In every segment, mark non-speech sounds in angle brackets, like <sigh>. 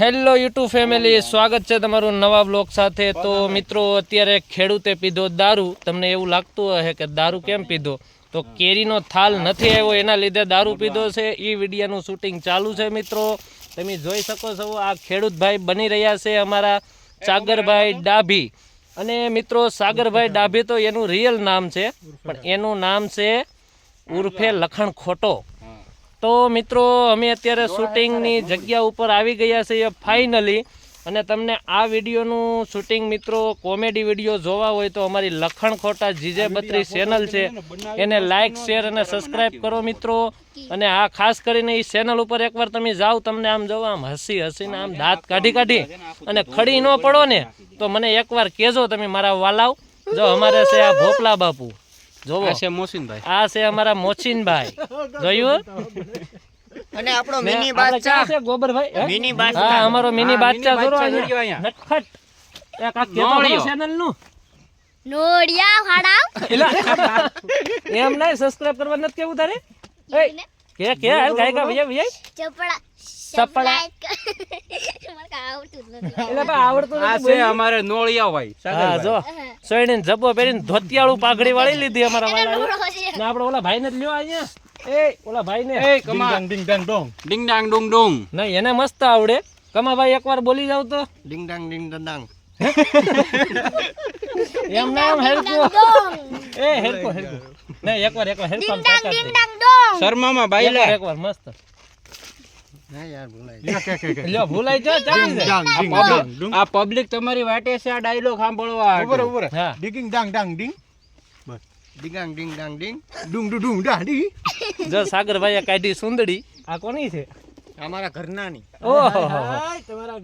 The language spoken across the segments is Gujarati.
હેલો યુટ્યુબ ફેમિલી, સ્વાગત છે તમારું નવા બ્લોગ સાથે. તો મિત્રો, અત્યારે ખેડૂતે પીધો દારૂ. તમને એવું લાગતું હશે કે દારૂ કેમ પીધો? તો કેરીનો થાલ નથી આવ્યો, એના લીધે દારૂ પીધો છે. એ વિડીયાનું શૂટિંગ ચાલુ છે મિત્રો. તમે જોઈ શકો છો, આ ખેડૂતભાઈ બની રહ્યા છે અમારા સાગરભાઈ ડાભી. અને મિત્રો, સાગરભાઈ ડાભી તો એનું રિયલ નામ છે, પણ એનું નામ છે ઉર્ફે લખણ ખોટો. તો મિત્રો અમે અત્યારે શૂટિંગની જગ્યા ઉપર આવી ગયા છીએ ફાઇનલી અને તમને આ વિડીયોનું શૂટિંગ મિત્રો કોમેડી વીડિયો જોવા હોય તો અમારી લખણ ખોટા જીજે બત્રી ચેનલ છે. એને લાઇક શેર અને સબસ્ક્રાઇબ કરો મિત્રો. અને આ ખાસ કરીને એ ચેનલ ઉપર એકવાર તમે જાઓ તમને આમ જોવો આમ હસી હસીને આમ દાંત કાઢી કાઢી અને ખડી ન પડો ને તો મને એકવાર કહેજો તમે મારા વાલાવ જો અમારે છે આ ભોપલા બાપુ. જોવો. છે મોસીનભાઈ. આ છે અમારા મોચીનભાઈ <laughs> જોયું અને આપણો મિની બાદશાહ. છે ગોબરભાઈ? હે? મિની હા અમારો મિની બાદશાહ જોરો અહીંયા. જોડ્યો એક આ કહેતો નોળિયો. નું નોડિયા ખાડા એમ નહીં સબસ્ક્રાઇબ કરવા નથી કેવું તારે? કે કે હાલ ગાય ભૈયા ભૈયા ચપડા ચપડા. મને આવડતું નથી. એટલે આવડતું આ છે અમારે નોળિયા ભાઈ હા જો. સોયડીને જબ્બો પહેરીને ધોતિયાળું પાઘડી વાળી લીધી અમારા વાળા ને આપણે ઓલા ભાઈને જ લ્યો અહીંયા. એ ઓલા ભાઈને. એ કમા ડિંગ ડાંગ. ડુંગ ડુંગ નહીં એને મસ્ત આવડે. કમા ભાઈ એકવાર બોલી જાવ તો. ડિંગ ડાંગ ડિંગ ડાંગ એમ નામ હેરકો એ હેરકો હેરકો નહીં એકવાર એકવાર હેરકો ડિંગ ડાંગ ડિંગ. ડાંગ ડોંગ. શર્મામાં બાઈલા એકવાર એકવાર મસ્ત ના યાર ભૂલાય લ્યો ભૂલાઈ જો ચાલી જાય આ પબ્લિક તમારી વાટે છે આ ડાયલોગ સાંભળવા. હા. ડિગિંગ ડાંગ ડાંગ ડિંગ. ડિંગાંગ ડિંગ ડાંગ ડિંગ. ડુંગ ડુ ડુંગ ડા ડી જો સાગરભાઈએ કાઢી સુંદડી. આ કોની છે? અમારા ઘરનાની. ઓહો.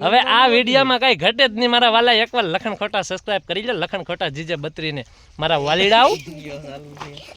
હવે આ વિડીયોમાં કઈ ઘટે જ નહીં. મારા વાલા એકવાર લખણ ખોટા સબસ્ક્રાઇબ કરી લે લખણ ખોટા જીજે બત્રીને મારા વાલીડાઓ.